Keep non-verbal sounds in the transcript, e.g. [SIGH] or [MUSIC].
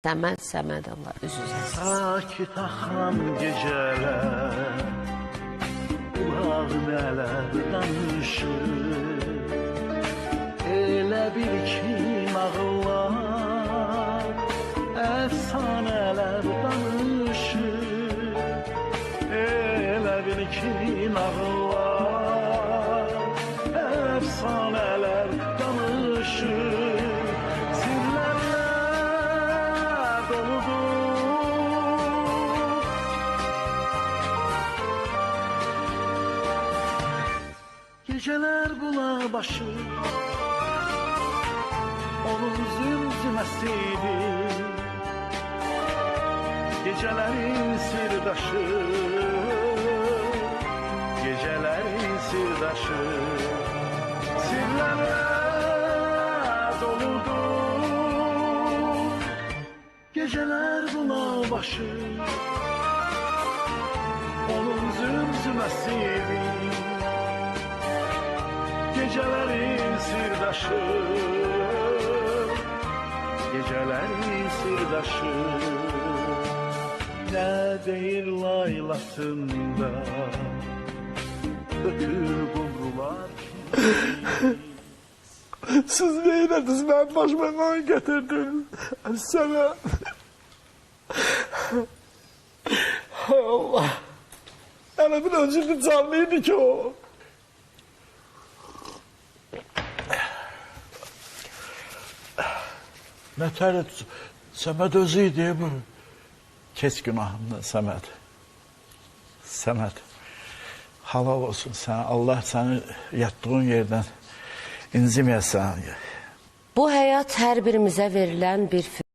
Səməd Səmədova üz-üzəsiz. Sakit axan gecələr Ulaq nələr danışır Elə bil ki nağıllar Əfsanələr danışır Elə bil ki nağıllar Geceler bula başı. Onun zümzüməsiydi Gecelerin sirdaşı Gecelerin sirdaşı Sirlerle doludur Geceler bula başı. Onun zümzüməsiydi Gecelerin sirdaşı Gecelerin sirdaşı Ne değil laylasında Ötür kumrular [LAUGHS] Siz neydiniz ben başıma ne getirdiniz? Sana... Hay [LAUGHS] Allah. Elimin öncünde canlıydı ki o. Nətər Səməd özü idi bu. Keç günahımdan Səməd. Səməd. Halal olsun sən. Allah səni yatdığın yerdən inciməyəsən. Bu həyat hər birimizə verilən bir